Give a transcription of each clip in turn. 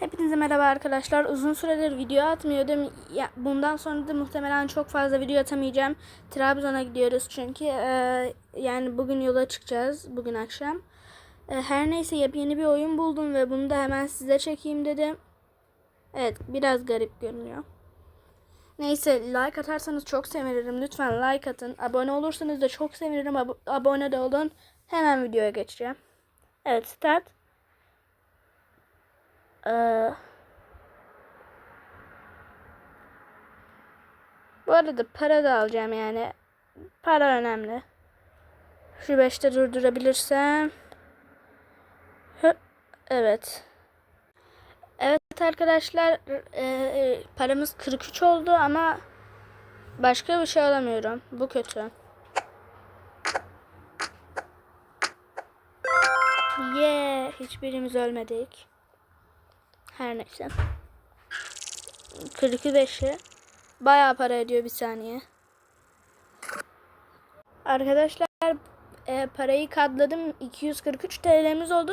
Hepinize merhaba arkadaşlar. Uzun süredir video atmıyordum. Ya, bundan sonra da muhtemelen çok fazla video atamayacağım. Trabzon'a gidiyoruz çünkü. Ee, yani bugün yola çıkacağız. Bugün akşam. Ee, her neyse yepyeni bir oyun buldum ve bunu da hemen size çekeyim dedim. Evet biraz garip görünüyor. Neyse like atarsanız çok sevinirim. Lütfen like atın. Abone olursanız da çok sevinirim. Ab- abone de olun. Hemen videoya geçeceğim. Evet start. Ee, bu arada para da alacağım yani. Para önemli. Şu 5'te durdurabilirsem. Evet. Evet arkadaşlar e, e, paramız 43 oldu ama başka bir şey alamıyorum. Bu kötü. Yeah, hiçbirimiz ölmedik. Her neyse. 45'i bayağı para ediyor bir saniye. Arkadaşlar e, parayı katladım. 243 TL'miz oldu.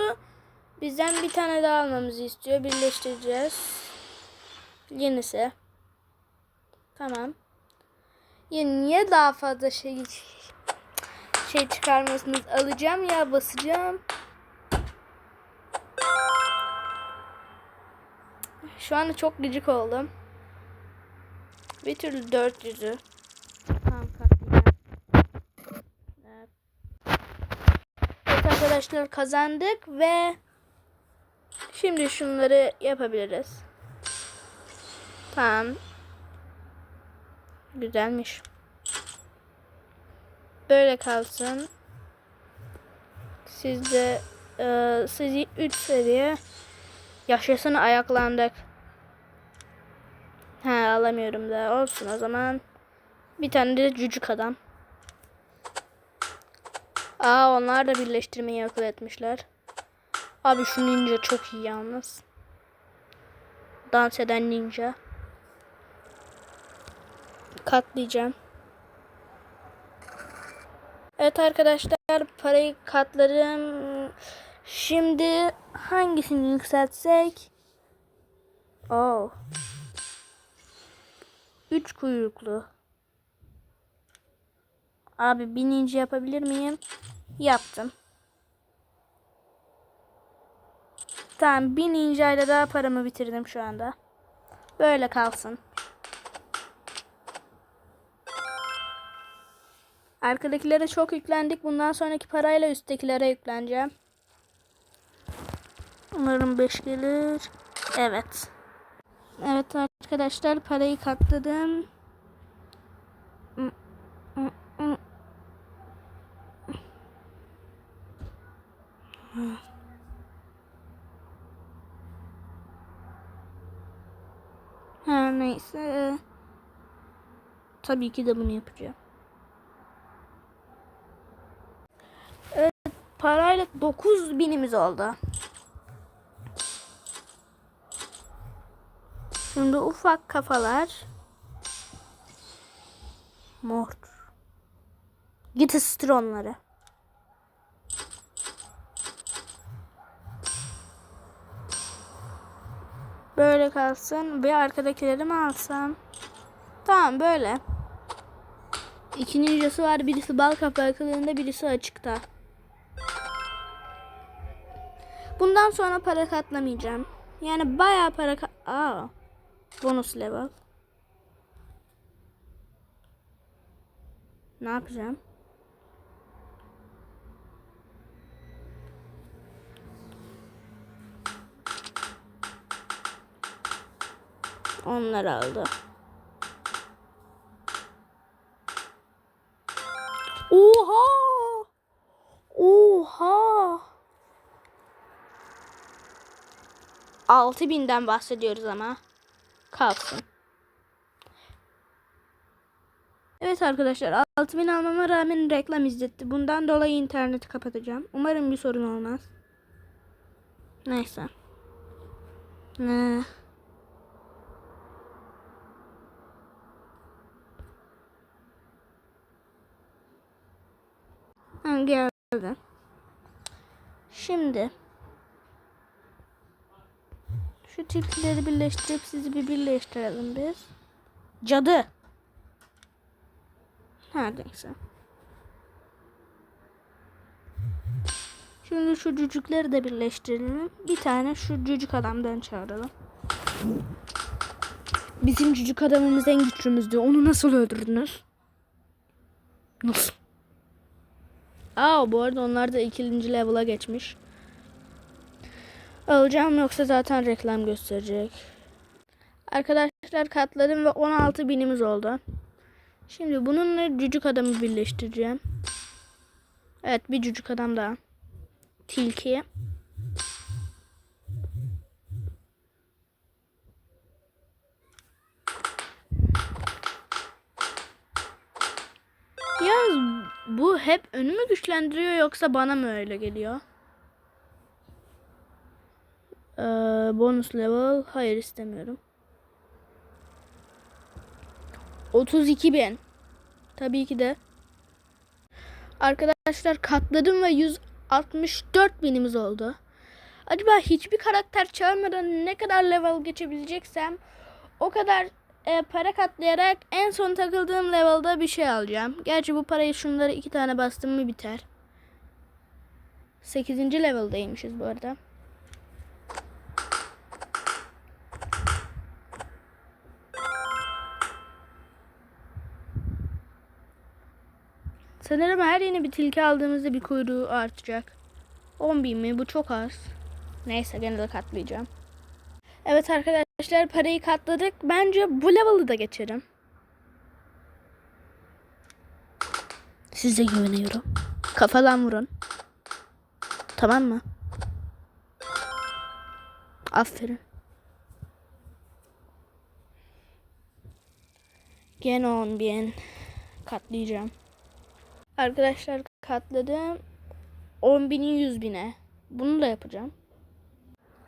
Bizden bir tane daha almamızı istiyor. Birleştireceğiz. Yenisi. Tamam. Ya niye daha fazla şey şey çıkarmıyorsunuz? Alacağım ya basacağım. Şu anda çok gıcık oldum. Bir türlü 400'ü. Tamam katlayacağım. Evet. evet arkadaşlar kazandık ve şimdi şunları yapabiliriz. Tamam. Güzelmiş. Böyle kalsın. Sizde e, sizi 3 seviye Yaşasın ayaklandık. He alamıyorum da olsun o zaman. Bir tane de cücük adam. Aa onlar da birleştirmeyi akıl etmişler. Abi şu ninja çok iyi yalnız. Dans eden ninja. Katlayacağım. Evet arkadaşlar parayı katlarım. Şimdi hangisini yükseltsek? Oh. Üç kuyruklu. Abi bininci yapabilir miyim? Yaptım. Tamam bir ninjayla daha paramı bitirdim şu anda. Böyle kalsın. Arkadakilere çok yüklendik. Bundan sonraki parayla üsttekilere yükleneceğim. Umarım 5 gelir. Evet. Evet arkadaşlar parayı katladım. Her neyse. Tabii ki de bunu yapacağım. Evet parayla 9 binimiz oldu. Şimdi ufak kafalar. Mort. Git ısıtır onları. Böyle kalsın. Bir arkadakileri mi alsam? Tamam böyle. İki ninjası var. Birisi bal kapağı kılığında birisi açıkta. Bundan sonra para katlamayacağım. Yani bayağı para kat... Aa. Bonus level. Ne yapacağım? Onlar aldı. Oha! Oha! 6000'den bahsediyoruz ama kalsın. Evet arkadaşlar 6000 almama rağmen reklam izletti. Bundan dolayı interneti kapatacağım. Umarım bir sorun olmaz. Neyse. Ne? Ha, geldi. Şimdi Şu tilkileri birleştirip sizi bir birleştirelim biz. Cadı. Ha neyse. Şimdi şu cücükleri de birleştirelim. Bir tane şu cücük adamdan çağıralım. Bizim cücük adamımız en güçlümüzdü. Onu nasıl öldürdünüz? Nasıl? Aa bu arada onlar da ikinci level'a geçmiş. Alacağım yoksa zaten reklam gösterecek. Arkadaşlar katladım ve 16 binimiz oldu. Şimdi bununla cücük adamı birleştireceğim. Evet bir cücük adam daha. Tilki. Yalnız bu hep önümü güçlendiriyor yoksa bana mı öyle geliyor? Ee, bonus level. Hayır istemiyorum. 32 bin. Tabii ki de. Arkadaşlar katladım ve 164 binimiz oldu. Acaba hiçbir karakter çağırmadan ne kadar level geçebileceksem o kadar e, para katlayarak en son takıldığım level'da bir şey alacağım. Gerçi bu parayı şunları iki tane bastım mı biter. 8. level'daymışız bu arada. Sanırım her yeni bir tilki aldığımızda bir kuyruğu artacak. 10 bin mi? Bu çok az. Neyse gene de katlayacağım. Evet arkadaşlar parayı katladık. Bence bu level'ı da geçerim. Size güveniyorum. Kafadan vurun. Tamam mı? Aferin. Gene 10 bin katlayacağım. Arkadaşlar katladım. 10 binin 100 bine. Bunu da yapacağım.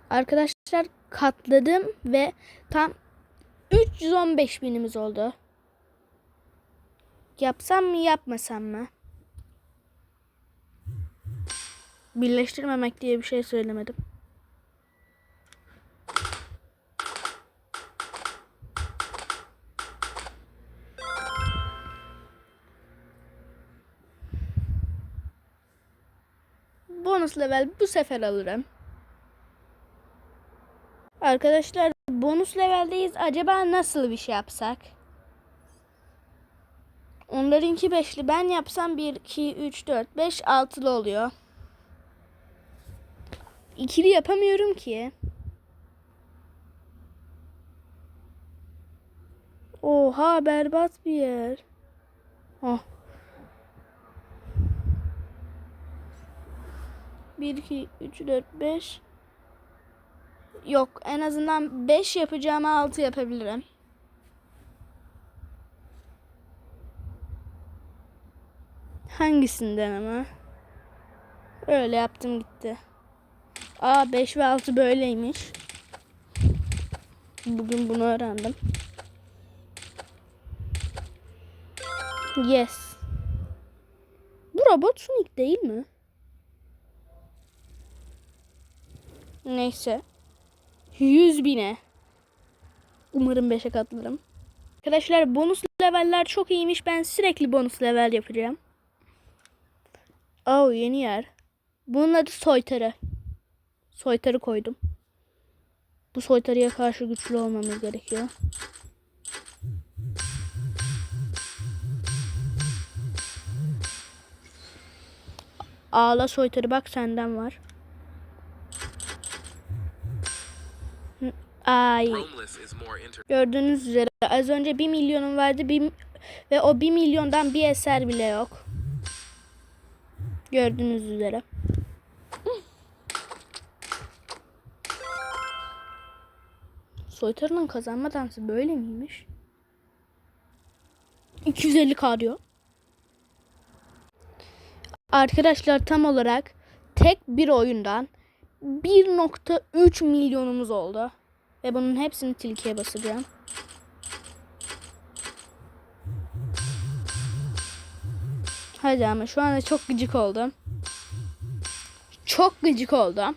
Arkadaşlar katladım ve tam 315 binimiz oldu. Yapsam mı yapmasam mı? Birleştirmemek diye bir şey söylemedim. Bonus level bu sefer alırım. Arkadaşlar bonus leveldeyiz. Acaba nasıl bir şey yapsak? Onlarınki beşli. Ben yapsam 1, 2, 3, 4, 5, 6'lı oluyor. İkili yapamıyorum ki. Oha berbat bir yer. Oh. 1, 2, 3, 4, 5. Yok en azından 5 yapacağıma 6 yapabilirim. Hangisinden ama? Öyle yaptım gitti. Aa 5 ve 6 böyleymiş. Bugün bunu öğrendim. Yes. Bu robot Sonic değil mi? Neyse. 100 bine. Umarım 5'e katlarım. Arkadaşlar bonus leveller çok iyiymiş. Ben sürekli bonus level yapacağım. Oh yeni yer. Bunun adı soytarı. Soytarı koydum. Bu soytarıya karşı güçlü olmamız gerekiyor. Ağla soytarı bak senden var. Ay. Gördüğünüz üzere az önce 1 milyonum vardı bir, ve o 1 milyondan bir eser bile yok. Gördüğünüz üzere. Soytarının kazanma dansı böyle miymiş? 250 k diyor. Arkadaşlar tam olarak tek bir oyundan 1.3 milyonumuz oldu. Ve bunun hepsini tilkiye basacağım. Hadi ama şu anda çok gıcık oldum. Çok gıcık oldum.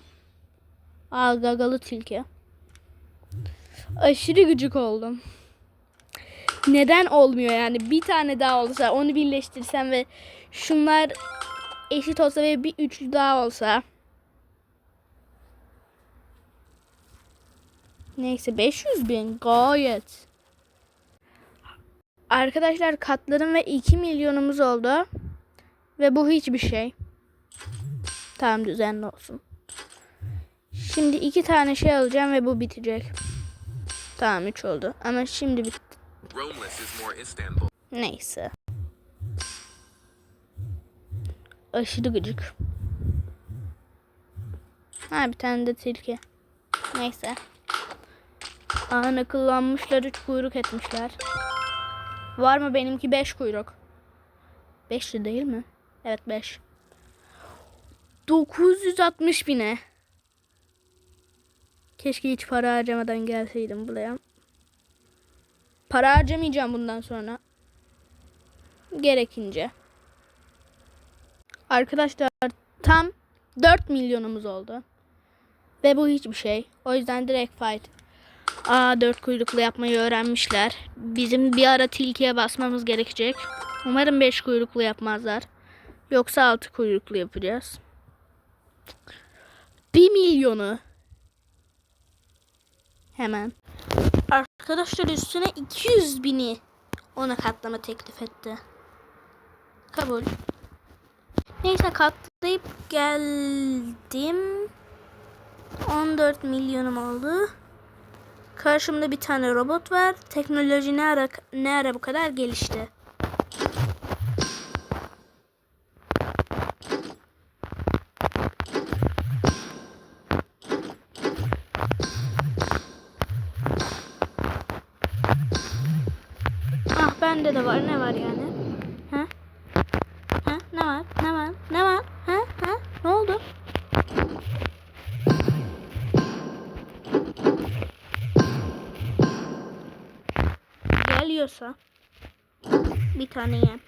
Aa gagalı tilki. Aşırı gıcık oldum. Neden olmuyor yani? Bir tane daha olsa onu birleştirsem ve şunlar eşit olsa ve bir üçlü daha olsa. Neyse 500 bin gayet. Arkadaşlar katlarım ve 2 milyonumuz oldu. Ve bu hiçbir şey. Tamam düzenli olsun. Şimdi iki tane şey alacağım ve bu bitecek. Tamam 3 oldu. Ama şimdi bitti. Neyse. Aşırı gıcık. Ha bir tane de tilki. Neyse. Anı kullanmışlar üç kuyruk etmişler. Var mı benimki beş kuyruk? Beşli değil mi? Evet beş. 960 bine. Keşke hiç para harcamadan gelseydim buraya. Para harcamayacağım bundan sonra. Gerekince. Arkadaşlar tam 4 milyonumuz oldu. Ve bu hiçbir şey. O yüzden direkt fight. Aa dört kuyruklu yapmayı öğrenmişler. Bizim bir ara tilkiye basmamız gerekecek. Umarım 5 kuyruklu yapmazlar. Yoksa 6 kuyruklu yapacağız. 1 milyonu. Hemen. Arkadaşlar üstüne 200 bini ona katlama teklif etti. Kabul. Neyse katlayıp geldim. 14 milyonum oldu. Karşımda bir tane robot var. Teknoloji ne ara, ne ara bu kadar gelişti. Ah bende de var. Ne var yani? Geliyorsa bir tane yem.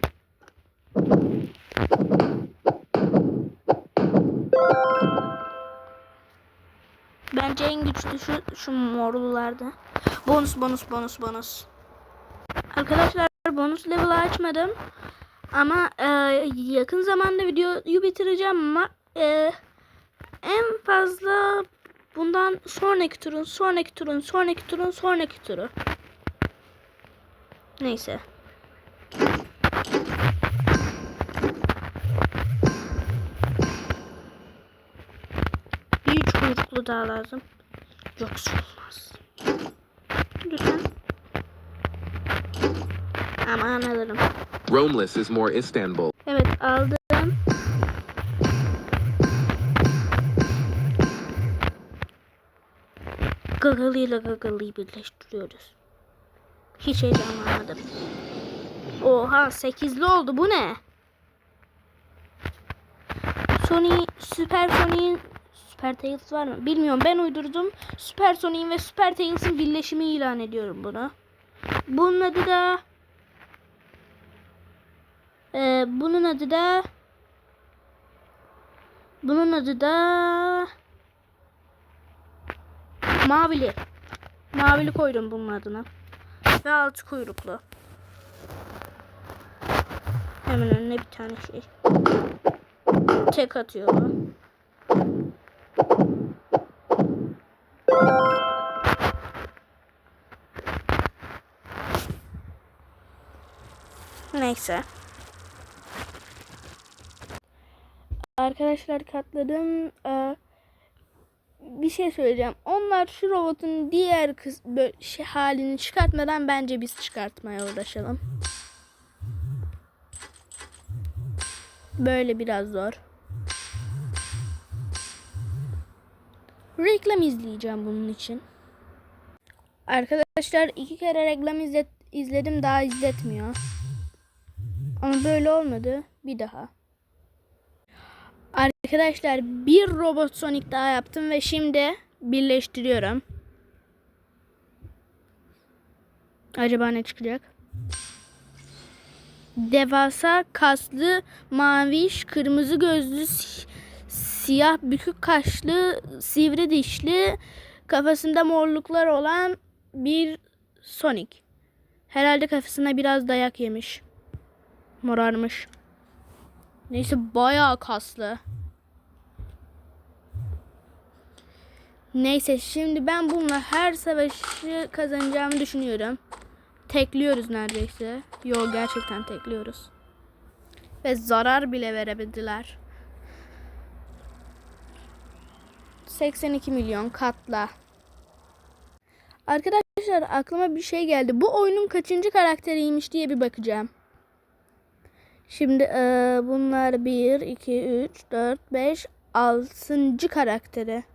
Bence en güçlü şu, şu morlularda. Bonus bonus bonus bonus. Arkadaşlar bonus level açmadım. Ama e, yakın zamanda videoyu bitireceğim ama e, en fazla bundan sonraki turun, sonraki turun, sonraki turun, sonraki turu. Neyse. Bir üç kuyruklu daha lazım. Yoksa olmaz. Lütfen. Aman alırım. Romeless is more Istanbul. Evet aldım. Gagalı ile Gagalı'yı birleştiriyoruz. Hiç heyecanlanmadım. Oha 8'li oldu bu ne? Sony Super Sonic'in Super Tails var mı? Bilmiyorum ben uydurdum. Super Sonic'in ve Super Tails'in birleşimi ilan ediyorum bunu. Bunun adı da ee, bunun adı da bunun adı da Mavili. Mavili koydum bunun adına. Ve altı kuyruklu. Hemen önüne bir tane şey. Tek atıyor bu. Neyse. Arkadaşlar katladım. Ee, bir şey söyleyeceğim. Onlar şu robotun diğer kız şey, halini çıkartmadan bence biz çıkartmaya uğraşalım. Böyle biraz zor. Reklam izleyeceğim bunun için. Arkadaşlar iki kere reklam izledim daha izletmiyor. Ama böyle olmadı. Bir daha. Arkadaşlar bir robot Sonic daha yaptım ve şimdi birleştiriyorum. Acaba ne çıkacak? Devasa kaslı, maviş, kırmızı gözlü, si- siyah bükük kaşlı, sivri dişli, kafasında morluklar olan bir Sonic. Herhalde kafasına biraz dayak yemiş. Morarmış. Neyse bayağı kaslı. Neyse şimdi ben bununla her savaşı kazanacağımı düşünüyorum. Tekliyoruz neredeyse. Yo gerçekten tekliyoruz. Ve zarar bile verebildiler. 82 milyon katla. Arkadaşlar aklıma bir şey geldi. Bu oyunun kaçıncı karakteriymiş diye bir bakacağım. Şimdi eee, bunlar 1, 2, 3, 4, 5, 6. karakteri.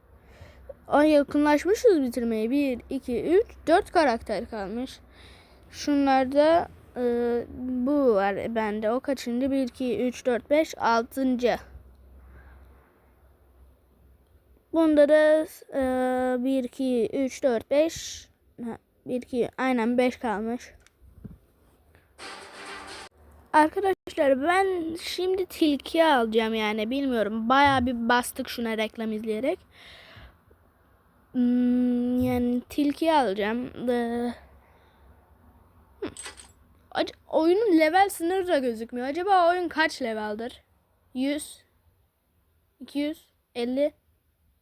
Ay yakınlaşmışız bitirmeye. 1, 2, 3, 4 karakter kalmış. Şunlarda eee, bu var bende. O kaçıncı? 1, 2, 3, 4, 5, 6. Bunda da eee 1, 2, 3, 4, 5 1, 2 aynen 5 kalmış. Arkadaşlar ben şimdi tilki alacağım yani bilmiyorum. Baya bir bastık şuna reklam izleyerek. Hmm, yani tilki alacağım. Ee, hmm. Ac- oyunun level sınırı da gözükmüyor. Acaba oyun kaç leveldir? 100 200 50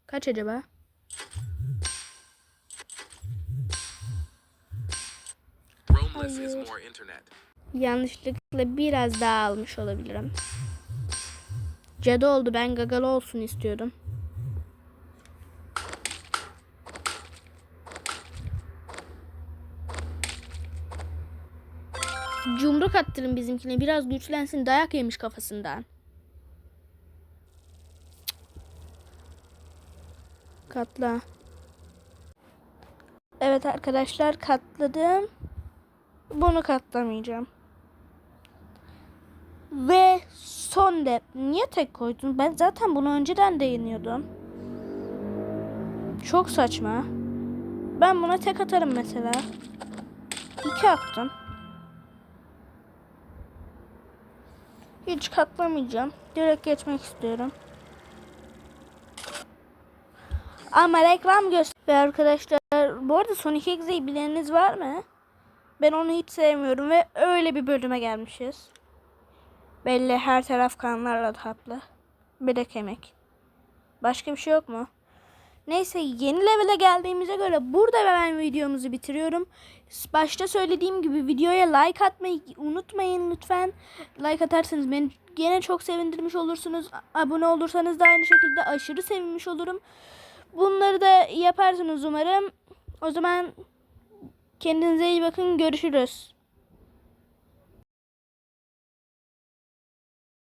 Kaç acaba? Hayır. Yanlışlıkla biraz daha almış olabilirim. Cadı oldu. Ben gagalı olsun istiyordum. Cumruk attırın bizimkine. Biraz güçlensin. Dayak yemiş kafasından. Katla. Evet arkadaşlar katladım. Bunu katlamayacağım. Ve son de niye tek koydun? Ben zaten bunu önceden de yeniyordum. Çok saçma. Ben buna tek atarım mesela. İki attım. Hiç katlamayacağım. Direkt geçmek istiyorum. Ama reklam göster. Ve arkadaşlar bu arada Sonic X'yi bileniniz var mı? Ben onu hiç sevmiyorum ve öyle bir bölüme gelmişiz. Belli her taraf kanlarla tatlı. Bir de kemik. Başka bir şey yok mu? Neyse yeni level'e geldiğimize göre burada ben videomuzu bitiriyorum. Başta söylediğim gibi videoya like atmayı unutmayın lütfen. Like atarsanız beni gene çok sevindirmiş olursunuz. Abone olursanız da aynı şekilde aşırı sevinmiş olurum. Bunları da yaparsınız umarım. O zaman kendinize iyi bakın. Görüşürüz.